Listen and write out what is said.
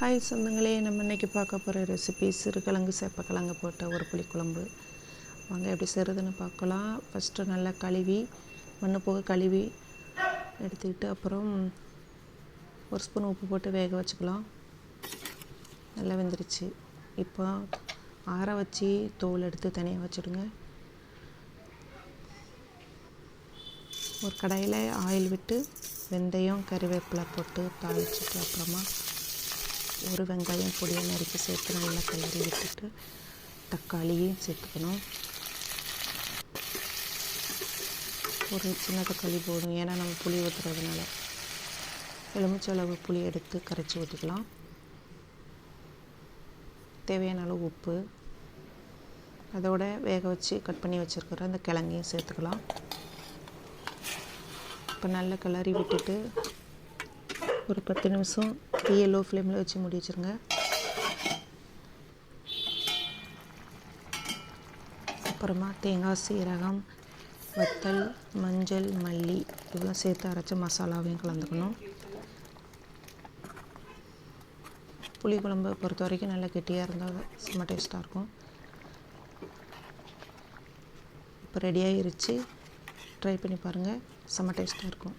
Hi சொந்தங்களே. நம்ம இன்றைக்கி பார்க்க போகிற ரெசிபி சிறுகிழங்கு சேப்பக்கிழங்கு போட்ட ஒரு புளிக்குழம்பு வாங்க எப்படி செய்கிறதுன்னு பார்க்கலாம். ஃபஸ்ட்டு நல்லா கழுவி மண்ணு போக கழுவி எடுத்துக்கிட்டு அப்புறம் ஒரு ஸ்பூன் உப்பு போட்டு வேக வச்சுக்கலாம். நல்லா வெந்துருச்சு. இப்போ ஆற வச்சு தோல் எடுத்து தனியாக வச்சுடுங்க. ஒரு கடையில் ஆயில் விட்டு வெந்தயம் கறிவேப்பிலை போட்டு தாளிச்சிட்டு அப்புறமா ஒரு வெங்காயம் பொடியை நறுக்கி சேர்த்து நல்லா கிளறி விட்டுட்டு தக்காளியும் சேர்த்துக்கணும். ஒரு சின்ன தக்காளி போடும் ஏன்னா நம்ம புளி ஊற்றுறதுனால எலுமிச்சளவு புளி எடுத்து கரைச்சி ஊற்றிக்கலாம் தேவையான அளவு உப்பு. அதோட வேக வச்சு கட் பண்ணி வச்சுருக்கிற அந்த கிழங்கையும் சேர்த்துக்கலாம். இப்போ நல்லா கிளறி விட்டுட்டு ஒரு பத்து நிமிஷம் தீயை லோ ஃப்ளேமில் வச்சு மூடி வச்சுருங்க. அப்புறமா தேங்காய் சீரகம் வத்தல் மஞ்சள் மல்லி இதெல்லாம் சேர்த்து அரைச்ச மசாலாவையும் கலந்துக்கணும். புளிக்குழம்பு பொறுத்த வரைக்கும் நல்லா கெட்டியாக இருந்தால் செம்ம டேஸ்ட்டாக இருக்கும். இப்போ ரெடி ஆகிருச்சு ட்ரை பண்ணி பாருங்கள் செம்ம டேஸ்ட்டாக இருக்கும்.